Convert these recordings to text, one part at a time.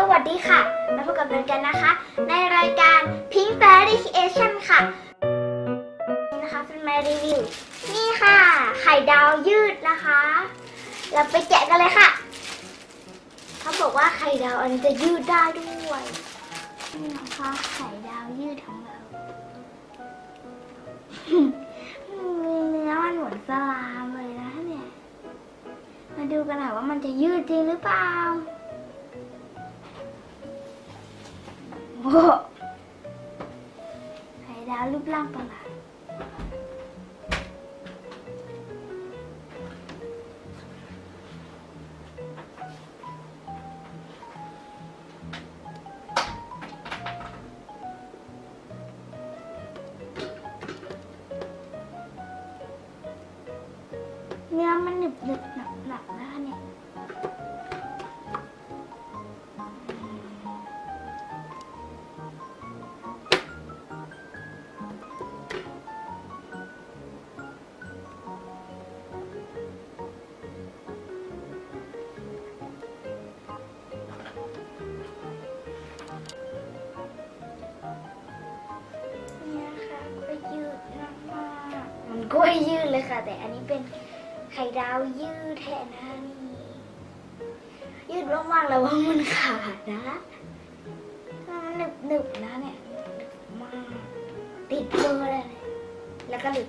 สวัสดีค่ะ มาพบกับเรากันนะคะ ในรายการ Pink Fairy Creation ค่ะ นี่นะคะเป็นมารีวิว นี่ค่ะ ไข่ดาวยืดนะคะ เราไปแกะกันเลยค่ะ เขาบอกว่าไข่ดาวอันนี้จะยืดได้ด้วย นี่นะคะไข่ดาวยืดของเราเนื้อมันเหมือนสลามเลยนะเนี่ย มาดูกันหน่อยว่ามันจะยืดจริงหรือเปล่า โอ้โหไข่ดาวรูปร่ กล้วยยืดเลยค่ะ แต่อันนี้เป็นไข่ดาวยืดแทนนะนี่ยืดมากๆแล้วว่ามันขาดนะมันหนึบหนึบๆนะเนี่ยหนึบมากติดมือเลยเนี่ยแล้วก็หลุด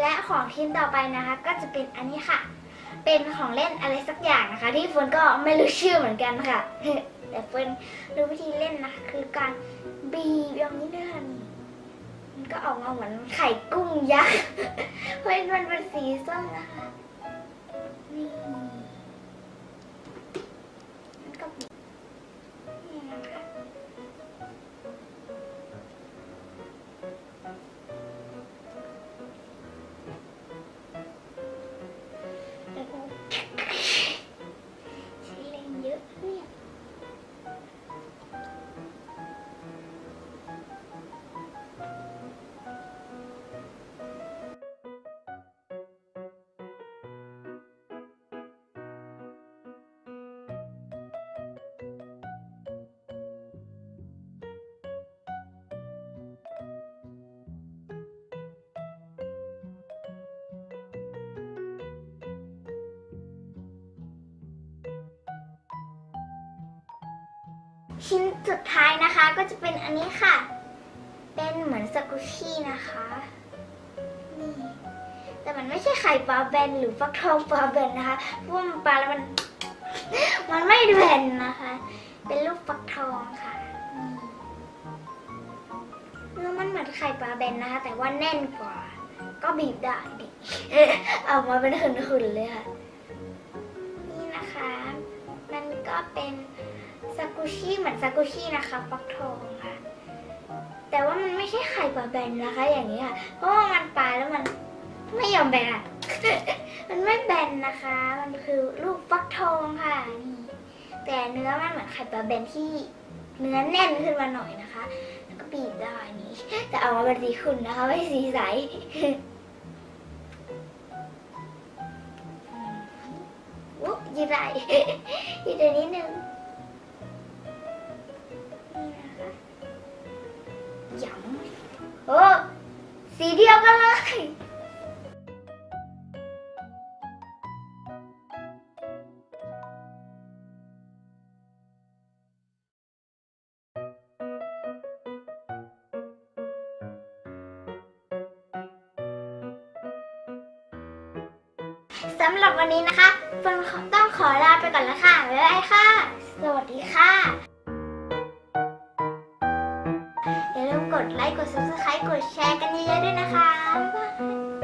และของชิ้นต่อไปนะคะ ก็จะเป็นอันนี้ค่ะ เป็นของเล่นอะไรสักอย่างนะคะ ที่เฟิร์นก็ไม่รู้ชื่อเหมือนกันค่ะ แต่เฟิร์นรู้วิธีเล่นนะคะคือการบีบอย่างนี้นะคะนี่มัน ก็ออกมาเหมือนไข่กุ้งยักษ์ เพราะมันเป็นสีส้มนะคะ ชิ้นสุดท้ายนะคะก็จะเป็นอันนี้ค่ะ เป็นเหมือนสกุชชี่นะคะนี่แต่มันไม่ใช่ไข่ปลาแบนหรือฟักทองปลาแบนนะคะเพราะว่มันปลาแล้วมัน มันไม่แบนนะคะ เป็นรูปฟักทองค่ะนี่มันเหมือนไข่ปลาแบนนะคะ แต่ว่าแน่นกว่า ก็บีบได้ดิออกมาเป็นหุ่นๆเลยค่ะ นี่นะคะ มันก็เป็น กุชิเหมือนซากุชินะคะฟักทองค่ะ แต่ว่ามันไม่ใช่ไข่ปลาแบนนะคะ อย่างนี้ค่ะ เพราะว่ามันปลาแล้วมันไม่ยอมแบนอะ มันไม่แบนนะคะ มันคือลูกฟักทองค่ะนี่แต่เนื้อมันเหมือนไข่ปลาแบนที่เนื้อแน่นขึ้นมาหน่อยนะคะ แล้วก็บีบได้นี่แต่เอามาเป็นสีขุ่นนะคะ ไม่สีใสอุ๊บยืดได้ยืดได้นิดนึง หยำโอ้สีเดียวกันเลยสำหรับวันนี้นะคะเฟิร์นต้องขอลาไปก่อนแล้วค่ะ บ๊ายบายค่ะ สวัสดีค่ะ กดไลค์ กด subscribe กดแชร์กันเยอะๆด้วยนะคะ